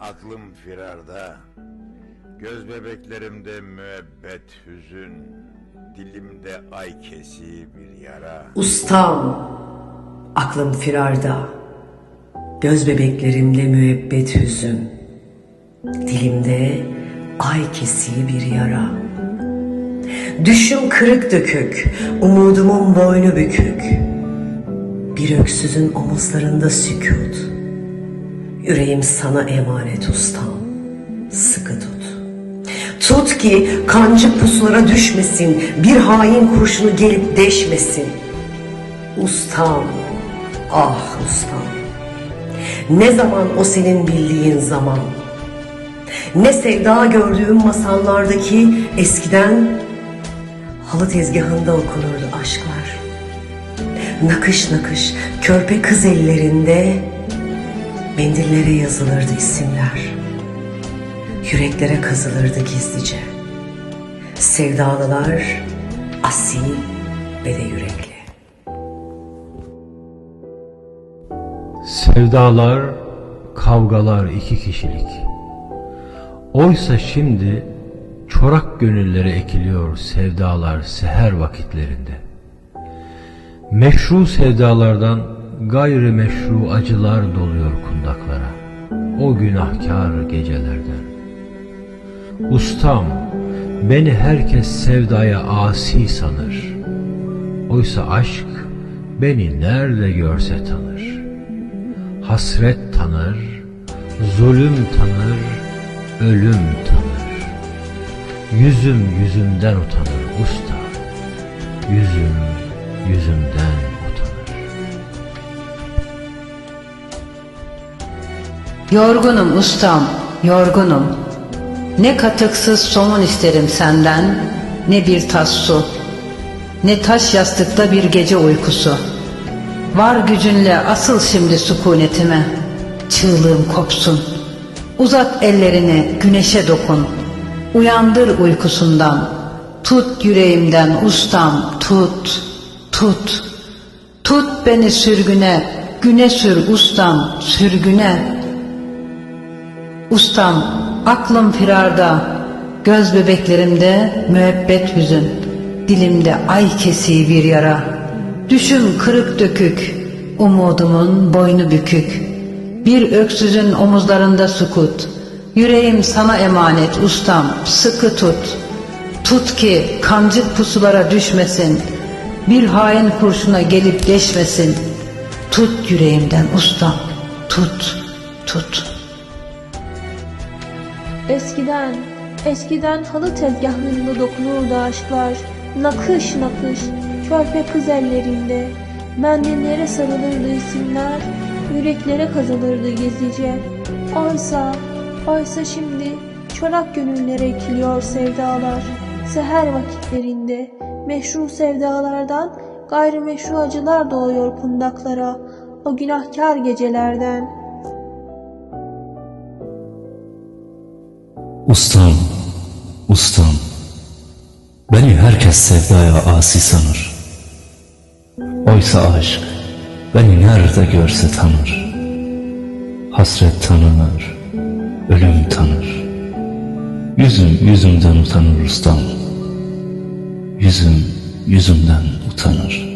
Aklım firarda, göz bebeklerimde müebbet hüzün, dilimde ay kesi bir yara. Ustam, aklım firarda. Göz bebeklerimde müebbet hüzün. Dilimde ay kesiği bir yara. Düşüm kırık dökük, umudumun boynu bükük. Bir öksüzün omuzlarında sükut. Yüreğim sana emanet ustam, sıkı tut. Tut ki kancı pusulara düşmesin, bir hain kurşunu gelip deşmesin. Ustam, ah ustam. Ne zaman o senin bildiğin zaman. Ne sevda gördüğüm masallardaki eskiden halı tezgahında okunurdu aşklar. Nakış nakış körpe kız ellerinde mendillere yazılırdı isimler. Yüreklere kazılırdı gizlice. Sevdalılar asil ve de yürekli. Sevdalar, kavgalar iki kişilik. Oysa şimdi çorak gönüllere ekiliyor sevdalar seher vakitlerinde. Meşru sevdalardan gayri meşru acılar doluyor kundaklara. O günahkar gecelerden. Ustam, beni herkes sevdaya asi sanır. Oysa aşk beni nerede görse tanır. Hasret tanır, zulüm tanır, ölüm tanır. Yüzüm yüzümden utanır usta. Yüzüm yüzümden Yorgunum ustam, yorgunum. Ne katıksız somun isterim senden, ne bir tas su, ne taş yastıkta bir gece uykusu. Var gücünle asıl şimdi sükunetime, çığlığım kopsun. Uzat ellerini güneşe dokun, uyandır uykusundan. Tut yüreğimden ustam, tut, tut. Tut beni sürgüne, güne sür ustam, sürgüne. Ustam, aklım firarda, göz bebeklerimde müebbet hüzün, dilimde ay kesiği bir yara, düşüm kırık dökük, umudumun boynu bükük, bir öksüzün omuzlarında sukut, yüreğim sana emanet ustam, sıkı tut, tut ki kancık pusulara düşmesin, bir hain kurşuna gelip geçmesin, tut yüreğimden ustam, tut, tut.'' Eskiden, eskiden halı tezgahlarında dokunurdu aşklar. Nakış nakış, körpe kız ellerinde. Mendillere sarılırdı isimler, yüreklere kazılırdı gizlice. Oysa, oysa şimdi çorak gönüllere ekiliyor sevdalar. Seher vakitlerinde meşru sevdalardan gayrimeşru acılar doğuyor kundaklara. O günahkar gecelerden. Ustam, ustam, beni herkes sevdaya asi sanır. Oysa aşk beni nerede görse tanır. Hasret tanınır, ölüm tanır. Yüzüm yüzümden utanır ustam. Yüzüm yüzümden utanır.